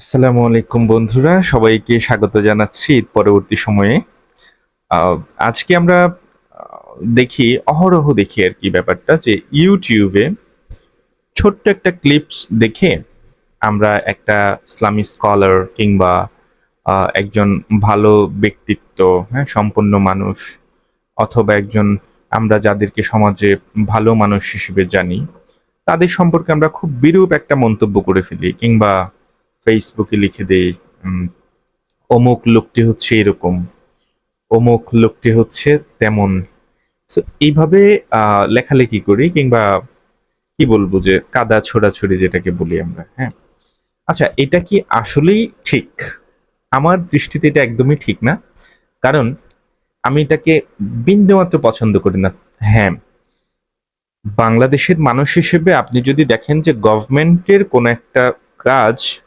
আসসালামু আলাইকুম বন্ধুরা, সবাইকে স্বাগত জানাচ্ছি ঈদ পরবর্তী সময়ে। আজকে আমরা দেখি, অহরহ দেখি আর কি ব্যাপারটা, যে ইউটিউবে ছোট্ট একটা ক্লিপস দেখে আমরা একটা ইসলামী স্কলার কিংবা একজন ভালো ব্যক্তিত্ব হ্যাঁ সম্পন্ন মানুষ, অথবা একজন আমরা যাদেরকে সমাজে ভালো মানুষ হিসেবে জানি, তাদের সম্পর্কে আমরা খুব বিরূপ একটা মন্তব্য করে ফেলি কিংবা ফেসবুকে লিখে উম, অমুক লোকটি হচ্ছে এরকম অমুক লোকটি হচ্ছে তেমন। So, এইভাবে লেখালেখি করি কিংবা কি বলব যে কাদা ছোড়াছড়ি যেটাকে বলি আমরা হ্যাঁ? আচ্ছা এটা কি আসলেই ঠিক? আমার দৃষ্টিতে এটা একদমই ঠিক না। কারণ আমি এটাকে বিন্দুমাত্র পছন্দ করি না হ্যাঁ। বাংলাদেশের মানুষ হিসেবে আপনি যদি দেখেন যে গভর্নমেন্টের কোন একটা কাজ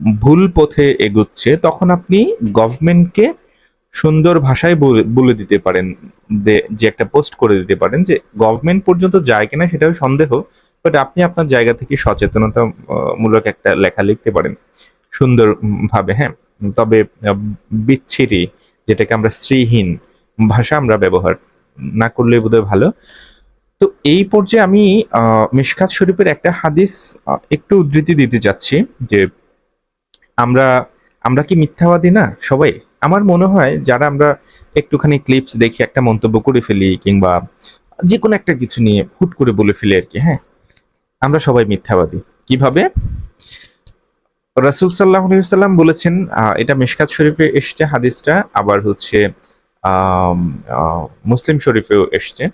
ভুল পথে এগুচ্ছে, তখন আপনি গভর্নমেন্টকে সুন্দর ভাষায় বলে- দিতে পারেন যে একটা পোস্ট করে দিতে পারেন যে, গভর্নমেন্ট পর্যন্ত যায় কিনা সেটাও সন্দেহ, বাট আপনি আপনার জায়গা থেকে সচেতনতা মূলক একটা লেখা লিখতে পারেন সুন্দর ভাবে হ্যাঁ? তবে বিচ্ছিরি, যেটাকে আমরা শ্রীহীন ভাষা আমরা ব্যবহার না করলে বোধহয় ভালো। তো এই পর্যায়ে আমি মিশকাত শরীফের একটা হাদিস একটু উদ্ধৃতি দিতে চাচ্ছি যে আমরা আমরা কি মিথ্যাবাদী না? সবাই। আমার মনে হয় যারা আমরা একটুখানি ক্লিপস দেখি, একটা মন্তব্য করে ফেলি কিংবা যে কোনো একটা কিছু নিয়ে হুট করে বলে ফেলি আর কি হ্যাঁ? আমরা সবাই মিথ্যাবাদী। কীভাবে? রাসুল সাল্লাহ সাল্লাম বলেছেন এটা মিশকাত শরীফে এসছে হাদিসটা, আবার হচ্ছে মুসলিম শরীফেও এসছে।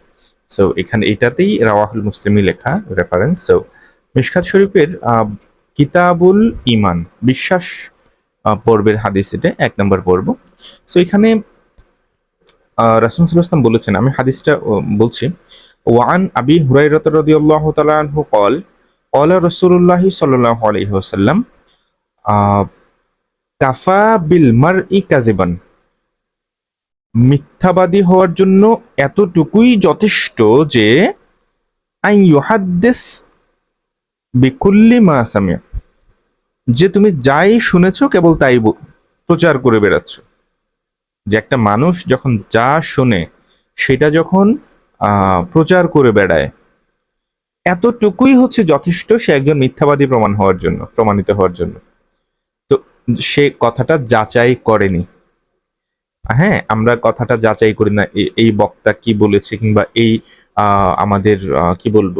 সো এখানে এটাতেই রাওয়াহুল মুসলিমই লেখা রেফারেন্স সো মিশকাত শরীফের কিতাবুল ইমান বিশ্বাস আহ, পর্বের হাদিস এটা এক নম্বর পর্ব সো এখানে রাসুল সাল্লাম বলেছেন আমি হাদিসটা আহ, বলছি ওয়ান আবি হুরাইরাত রাদিয়াল্লাহু তাআলা আনহু قال قال رسول الله صلى الله عليه وسلم আহ, কাফা বিল মারই কাযিবান মিথ্যাবাদী হওয়ার জন্য এতটুকুই যথেষ্ট যে আই ইউহাদ্দিস বিকুল্লি মা সামিয়া। যে তুমি যাই শুনেছ, কেবল তাই প্রচার করে বেড়াচ্ছ। যে একটা মানুষ যখন যা শোনে, সেটা যখন প্রচার করে বেড়ায়, এতটুকুই হচ্ছে যথেষ্ট সে একজন মিথ্যাবাদী প্রমাণ হওয়ার জন্য, প্রমাণিত হওয়ার জন্য। তো সে কথাটা যাচাই করেনি। হ্যাঁ আমরা কথাটা যাচাই করি না এই বক্তা কি বলেছে কিংবা এই আমাদের কি বলব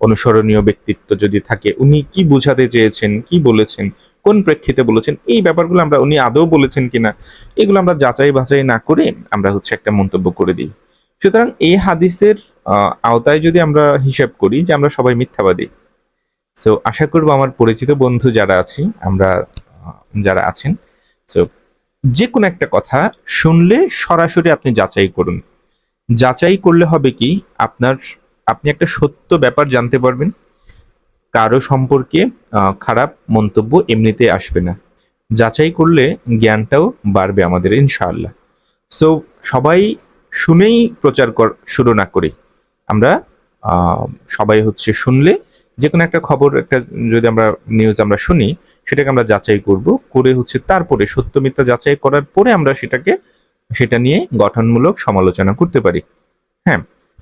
অনুসরণীয় ব্যক্তিত্ব যদি থাকে, উনি কি বোঝাতে চেয়েছেন, কি বলেছেন, কোন প্রেক্ষিতে বলেছেন, এই ব্যাপারগুলো আমরা, উনি আদৌ বলেছেন কিনা, এগুলো আমরা যাচাই বাছাই না করে আমরা হচ্ছে একটা মন্তব্য করে দিই। সুতরাং এই হাদিসের আওতায় যদি আমরা হিসাব করি যে আমরা সবাই মিথ্যাবাদী সো আশা করব আমার পরিচিত বন্ধু যারা আছি, আমরা যারা আছেন সো যে কোনো একটা কথা শুনলে সরাসরি আপনি যাচাই করুন। যাচাই করলে হবে কি, আপনার আপনি একটা সত্য ব্যাপার জানতে পারবেন। কারও সম্পর্কে খারাপ মন্তব্য এমনিতে আসবে না। যাচাই করলে জ্ঞানটাও বাড়বে আমাদের, ইনশাআল্লাহ। সো সবাই শুনেই প্রচার কর, শুরু না করি আমরা সবাই হচ্ছে শুনলে যে কোনো একটা খবর, একটা যদি আমরা নিউজ আমরা শুনি, সেটাকে আমরা যাচাই করব, করে হচ্ছে তারপরে সত্য মিথ্যা যাচাই করার পরে আমরা সেটাকে, সেটা নিয়ে গঠনমূলক সমালোচনা করতে পারি। হ্যাঁ?